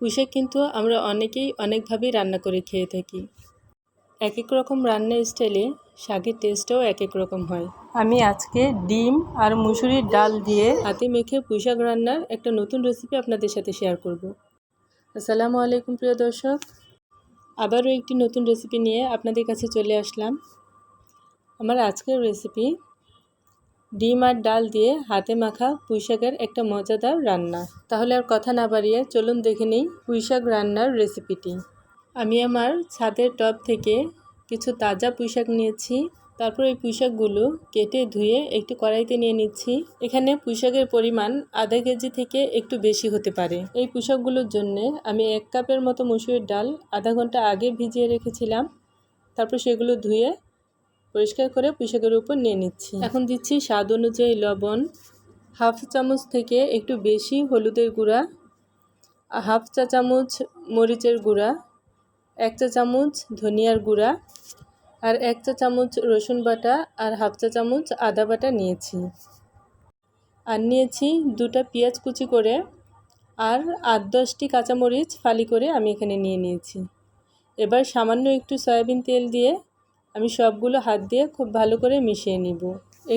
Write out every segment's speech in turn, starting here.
পুঁইশাক কিন্তু আমরা অনেকেই অনেকভাবেই রান্না করে খেয়ে থাকি। এক এক রকম রান্নার স্টাইলে শাকের টেস্টটাও এক এক রকম হয়। আমি আজকে ডিম আর মুসুরির ডাল দিয়ে হাতে মেখে পুঁইশাক রান্নার একটা নতুন রেসিপি আপনাদের সাথে শেয়ার করব। আসসালামু আলাইকুম, প্রিয় দর্শক। আবারও একটি নতুন রেসিপি নিয়ে আপনাদের কাছে চলে আসলাম। আমার আজকের রেসিপি ডিম আর ডাল দিয়ে হাতে মাখা পুঁইশাকের একটা মজাদার রান্না। তাহলে আর কথা না বাড়িয়ে চলুন দেখে নিই পুঁইশাক রান্নার রেসিপিটি। আমি আমার ছাদের টব থেকে কিছু তাজা পুঁইশাক নিয়েছি। তারপর এই পুঁইশাকগুলো কেটে ধুয়ে একটু কড়াইতে নিয়ে নিচ্ছি। এখানে পুঁইশাকের পরিমাণ আধা কেজি থেকে একটু বেশি হতে পারে। এই পুঁইশাকগুলোর জন্যে আমি এক কাপের মতো মুসুরির ডাল আধা ঘণ্টা আগে ভিজিয়ে রেখেছিলাম। তারপর সেগুলো ধুয়ে পরিষ্কার করে পুঁইশাকের উপর নিয়ে নিচ্ছি। এখন দিচ্ছি স্বাদ অনুযায়ী লবণ, হাফ চামচ থেকে একটু বেশি হলুদের গুঁড়া, হাফ চা চামচ মরিচের গুঁড়া, এক চা চামচ ধনিয়ার গুঁড়া আর এক চা চামচ রসুন বাটা আর হাফ চা চামচ আদা বাটা নিয়েছি। আর নিয়েছি দুটা পেঁয়াজ কুচি করে আর আট দশটি কাঁচামরিচ ফালি করে আমি এখানে নিয়ে নিয়েছি। এবার সামান্য একটু সয়াবিন তেল দিয়ে আমি সবগুলো হাত দিয়ে খুব ভালো করে মিশিয়ে নিব।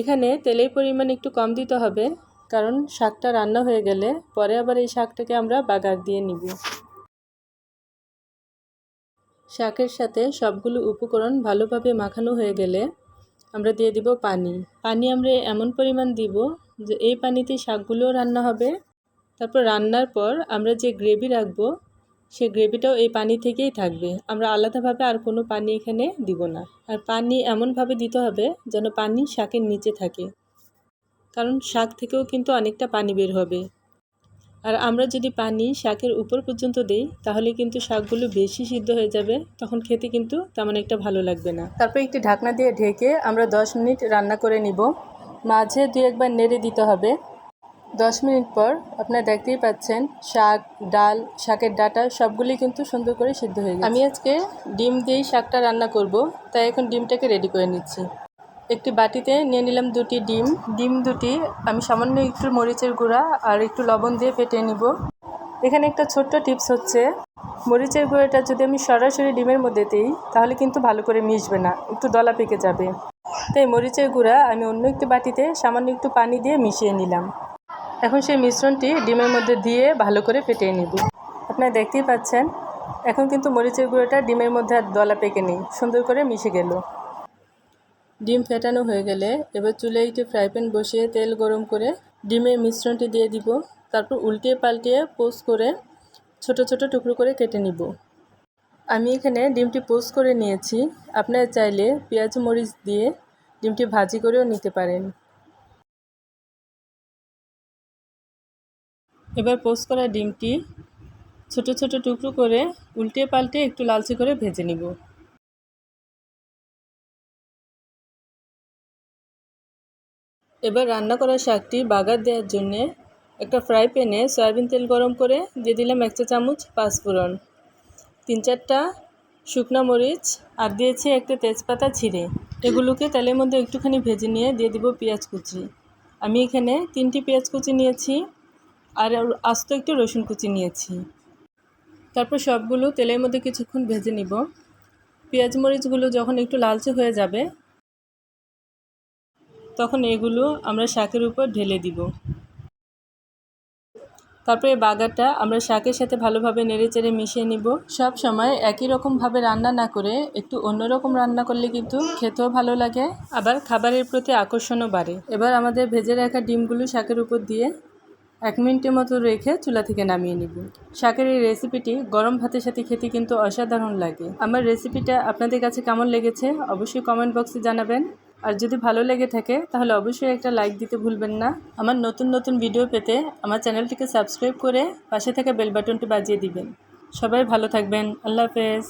এখানে তেলের পরিমাণ একটু কম দিতে হবে, কারণ শাকটা রান্না হয়ে গেলে পরে আবার এই শাকটাকে আমরা বাগার দিয়ে নিব। শাকের সাথে সবগুলো উপকরণ ভালোভাবে মাখানো হয়ে গেলে আমরা দিয়ে দিব পানি। পানি আমরা এমন পরিমাণ দিব যে এই পানিতে শাকগুলোও রান্না হবে। তারপর রান্নার পর আমরা যে গ্রেভি রাখব সে গ্রেভিটাও এই পানি থেকেই থাকবে। আমরা আলাদাভাবে আর কোনো পানি এখানে দিব না। আর পানি এমনভাবে দিতে হবে যেন পানি শাকের নিচে থাকে। কারণ শাক থেকেও কিন্তু অনেকটা পানি বের হবে। আর আমরা যদি পানি শাকের উপর পর্যন্ত দিই, তাহলে কিন্তু শাকগুলো বেশি সিদ্ধ হয়ে যাবে। তখন খেতে কিন্তু তেমন একটা ভালো লাগবে না। তারপর একটি ঢাকনা দিয়ে ঢেকে আমরা দশ মিনিট রান্না করে নিব। মাঝে দু একবার নেড়ে দিতে হবে। দশ মিনিট পর আপনারা দেখতেই পাচ্ছেন শাক, ডাল, শাকের ডাটা সবগুলি কিন্তু সুন্দর করে সিদ্ধ হয়ে গেছে। আমি আজকে ডিম দিয়েই শাকটা রান্না করব, তাই এখন ডিমটাকে রেডি করে নিচ্ছি। একটি বাটিতে নিয়ে নিলাম দুটি ডিম। ডিম দুটি আমি সামান্য একটু মরিচের গুঁড়া আর একটু লবণ দিয়ে ফেটে নিব। এখানে একটা ছোট্ট টিপস হচ্ছে, মরিচের গুঁড়োটা যদি আমি সরাসরি ডিমের মধ্যে দিই, তাহলে কিন্তু ভালো করে মিশবে না, একটু দলা পেকে যাবে। তাই মরিচের গুঁড়া আমি অন্য একটি বাটিতে সামান্য একটু পানি দিয়ে মিশিয়ে নিলাম। এখন সেই মিশ্রণটি ডিমের মধ্যে দিয়ে ভালো করে ফেটিয়ে নিব। আপনারা দেখতেই পাচ্ছেন, এখন কিন্তু মরিচের গুঁড়োটা ডিমের মধ্যে আর দলা পেকে নেই, সুন্দর করে মিশে গেল। ডিম ফেটানো হয়ে গেলে এবার চুলে একটি ফ্রাই প্যান বসিয়ে তেল গরম করে ডিমের মিশ্রণটি দিয়ে দিব। তারপর উল্টিয়ে পাল্টিয়ে পোস্ট করে ছোট ছোট টুকরো করে কেটে নিব। আমি এখানে ডিমটি পোস্ট করে নিয়েছি। আপনারা চাইলে পেঁয়াজ মরিচ দিয়ে ডিমটি ভাজি করেও নিতে পারেন। এবার পোস্ট করা ডিমটি ছোট ছোট টুকরো করে উল্টে পাল্টে একটু লালচে করে ভেজে নিব। এবার রান্না করা শাকটি বাগার দেওয়ার জন্যে একটা ফ্রাই প্যানে সয়াবিন তেল গরম করে দিয়ে দিলাম এক চা চামচ পাঁচফোড়ন, তিন চারটা শুকনা মরিচ আর দিয়েছি একটা তেজপাতা ছিঁড়ে। এগুলোকে তেলের মধ্যে একটুখানি ভেজে নিয়ে দিয়ে দিব পেঁয়াজ কুচি। আমি এখানে তিনটি পেঁয়াজ কুচি নিয়েছি। আর আস্ত একটু রসুন কুচি নিয়েছি। তারপর সবগুলো তেলের মধ্যে কিছুক্ষণ ভেজে নিব। পেঁয়াজ মরিচগুলো যখন একটু লালচে হয়ে যাবে, তখন এগুলো আমরা শাকের উপর ঢেলে দিব। তারপরে বাগারটা আমরা শাকের সাথে ভালোভাবে নেড়ে চেড়ে মিশিয়ে নিব। সব সময় একই রকমভাবে রান্না না করে একটু অন্যরকম রান্না করলে কিন্তু খেতেও ভালো লাগে। আবার খাবারের প্রতি আকর্ষণও বাড়ে। এবার আমাদের ভেজে রাখা ডিমগুলো শাকের উপর দিয়ে এক মিনিটের মতো রেখে চুলা থেকে নামিয়ে নিব। শাকের এই রেসিপিটি গরম ভাতের সাথে খেতে কিন্তু অসাধারণ লাগে। আমার রেসিপিটা আপনাদের কাছে কেমন লেগেছে অবশ্যই কমেন্ট বক্সে জানাবেন। আর যদি ভালো লেগে থাকে, তাহলে অবশ্যই একটা লাইক দিতে ভুলবেন না। আমার নতুন নতুন ভিডিও পেতে আমার চ্যানেলটিকে সাবস্ক্রাইব করে পাশে থাকা বেল বাটনটি বাজিয়ে দিবেন। সবাই ভালো থাকবেন। আল্লাহ হাফেজ।